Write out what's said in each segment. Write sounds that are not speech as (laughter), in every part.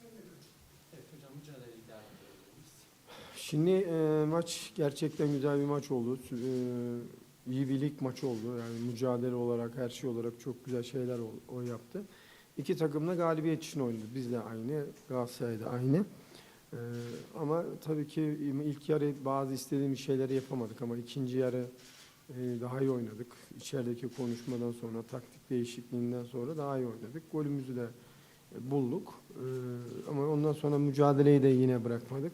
Edebiliriz. Şimdi e, maç gerçekten güzel bir maç oldu. E, iyi bir lig maçı oldu. Yani mücadele olarak, her şey olarak çok güzel şeyler o, o yaptı. İki takım da galibiyet için oynadı. Biz de aynı, Galatasaray da aynı. E, ama tabii ki ilk yarı bazı istediğimiz şeyleri yapamadık ama ikinci yarı daha iyi oynadık. İçerideki konuşmadan sonra, taktik değişikliğinden sonra daha iyi oynadık. Golümüzü de e, bulduk. E, ama ondan sonra mücadeleyi de yine bırakmadık.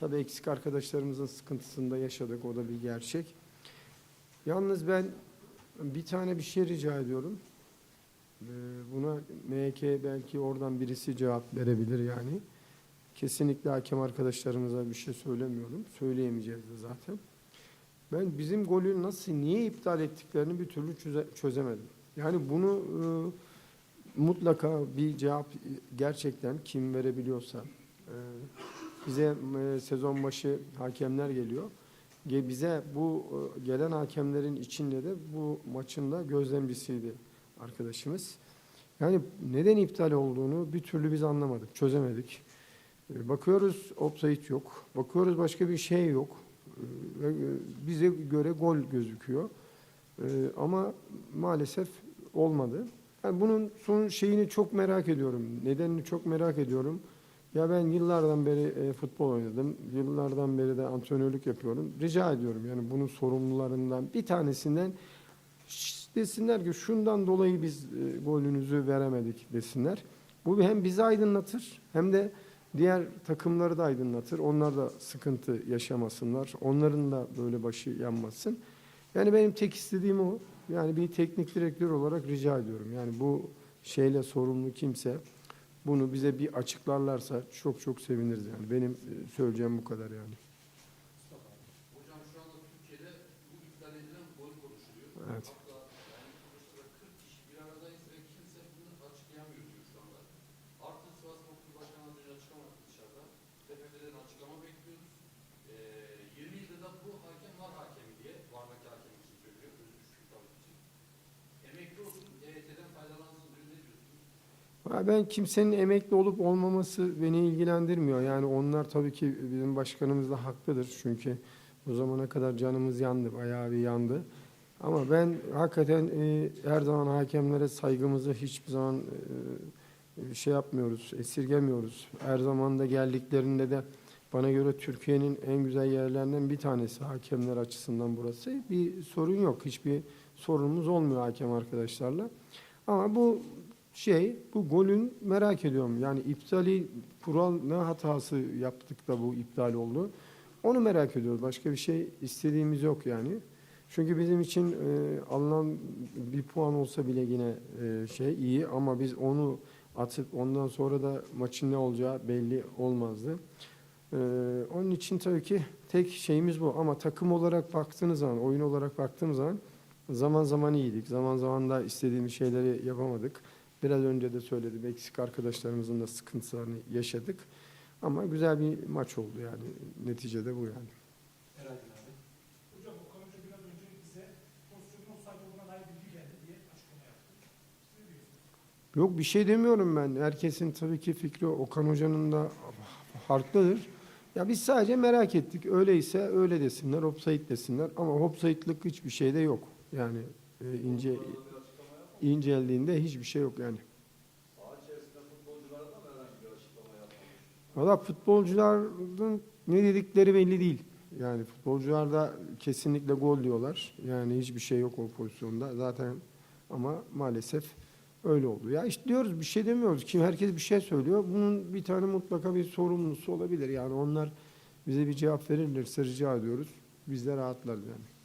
Tabii eksik arkadaşlarımızın sıkıntısını da yaşadık. O da bir gerçek. Yalnız ben bir tane bir şey rica ediyorum. Ee, Buna MK belki oradan birisi cevap verebilir yani. Kesinlikle hakem arkadaşlarımıza bir şey söylemiyorum. Söyleyemeyeceğiz de zaten. Ben bizim golü nasıl, niye iptal ettiklerini bir türlü çöze- çözemedim. Yani bunu e, mutlaka bir cevap e, gerçekten kim verebiliyorsa e, bize e, sezon başı hakemler geliyor. Ge- Bize bu e, gelen hakemlerin içinde de bu maçın da gözlemcisiydi arkadaşımız. Yani neden iptal olduğunu bir türlü biz anlamadık, çözemedik. E, Bakıyoruz offside yok. Bakıyoruz başka bir şey yok. E, Bize göre gol gözüküyor. E, Ama maalesef olmadı. Yani bunun son şeyini çok merak ediyorum. Nedenini çok merak ediyorum. Ya ben yıllardan beri e, futbol oynadım. Yıllardan beri de antrenörlük yapıyorum. Rica ediyorum yani bunun sorumlularından bir tanesinden desinler ki şundan dolayı biz golünüzü veremedik desinler. Bu hem bizi aydınlatır hem de diğer takımları da aydınlatır. Onlar da sıkıntı yaşamasınlar. Onların da böyle başı yanmasın. Yani benim tek istediğim o. Yani bir teknik direktör olarak rica ediyorum. Yani bu şeyle sorumlu kimse bunu bize bir açıklarlarsa çok çok seviniriz yani. Benim e, söyleyeceğim bu kadar yani. Mustafa abi. Hocam şu anda Türkiye'de bu iptal edilen gol konuşuluyor. Evet. Hatta yani sonuçta 40 kişi bir aradayız ve kimse bunu açıklayamıyor diyor şu anda. Artı Sivas Spor Başkanı az önce açıklama yaptı dışarıda. TFF'den açıklama bekliyoruz. Ee, 20 yılda da bu hakem var hakemi diye, vardaki hakem için söylüyor. Özür düşük için. Emekli olsun, EYT'den faydalansın diyor. Ne diyorsunuz? Ben kimsenin emekli olup olmaması beni ilgilendirmiyor. Yani onlar tabii ki bizim başkanımız da haklıdır. Çünkü bu zamana kadar canımız yandı, bayağı bir yandı. Ama ben hakikaten e, her zaman hakemlere saygımızı hiçbir zaman e, şey yapmıyoruz, esirgemiyoruz. Her zaman da geldiklerinde de bana göre Türkiye'nin en güzel yerlerinden bir tanesi hakemler açısından burası. Bir sorun yok, hiçbir sorunumuz olmuyor hakem arkadaşlarla. Ama bu şey, bu golün merak ediyorum. Yani iptali, kural ne hatası yaptık da bu iptal oldu? Onu merak ediyoruz. Başka bir şey istediğimiz yok yani. Çünkü bizim için e, alınan bir puan olsa bile yine e, şey iyi ama biz onu atıp ondan sonra da maçın ne olacağı belli olmazdı. E, onun için tabii ki tek şeyimiz bu ama takım olarak baktığınız zaman, oyun olarak baktığımız zaman zaman zaman iyiydik. Zaman zaman da istediğimiz şeyleri yapamadık. Biraz önce de söyledim eksik arkadaşlarımızın da sıkıntılarını yaşadık. Ama güzel bir maç oldu yani neticede bu yani. Eray'ın abi. Hocam Okan Hoca biraz önce bize pozisyonun offside olduğuna dair bilgi geldi diye açıklama yaptı. Siz ne diyorsunuz? Yok bir şey demiyorum ben. Herkesin tabii ki fikri Okan Hoca'nın da farklıdır. Ya biz sadece merak ettik. Öyleyse öyle desinler, offside desinler. Ama offside'lık hiçbir şey de yok. Yani e, ince inceldiğinde hiçbir şey yok yani. Valla futbolcuların ne dedikleri belli değil. Yani futbolcular da kesinlikle gol diyorlar. Yani hiçbir şey yok o pozisyonda. Zaten ama maalesef öyle oldu. Ya işte diyoruz bir şey demiyoruz. Kim herkes bir şey söylüyor. Bunun bir tane mutlaka bir sorumlusu olabilir. Yani onlar bize bir cevap verirlerse rica ediyoruz. Biz de rahatlarız yani.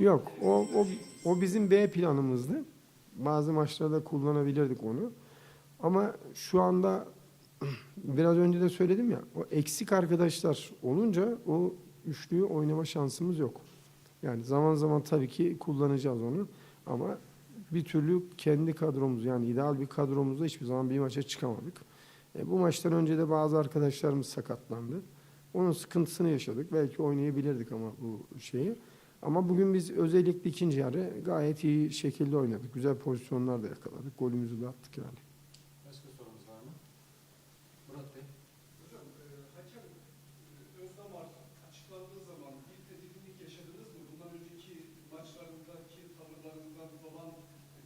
Yok o, o, o bizim B planımızdı. Bazı maçlarda kullanabilirdik onu. Ama şu anda (clears throat) biraz önce de söyledim ya o eksik arkadaşlar olunca o üçlüyü oynama şansımız yok. Yani zaman zaman tabii ki kullanacağız onu ama bir türlü kendi kadromuz yani ideal bir kadromuzda hiçbir zaman bir maça çıkamadık. E, bu maçtan önce de bazı arkadaşlarımız sakatlandı. Onun sıkıntısını yaşadık. Belki oynayabilirdik ama bu şeyi. Ama bugün biz özellikle ikinci yarı gayet iyi şekilde oynadık. Güzel pozisyonlar da yakaladık. Golümüzü de attık yani. Başka sorumuz var mı? Murat Bey. Hocam e, hakem e, açıklandığı zaman bir tedirginlik yaşadınız mı? Bundan önceki maçlarındaki tavırlarından dolan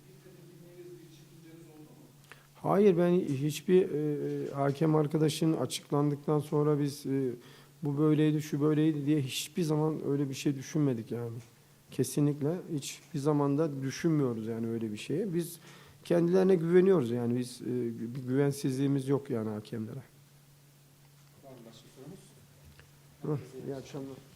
bir tedirginliğiniz, bir çekinceniz oldu mu? Hayır ben hiçbir e, hakem arkadaşın açıklandıktan sonra biz e, bu böyleydi şu böyleydi diye hiçbir zaman öyle bir şey düşünmedik yani. Kesinlikle hiçbir zaman da düşünmüyoruz yani öyle bir şeye. Biz kendilerine güveniyoruz yani biz e, bir güvensizliğimiz yok yani hakemlere. Var mı başka iyi İyi akşamlar.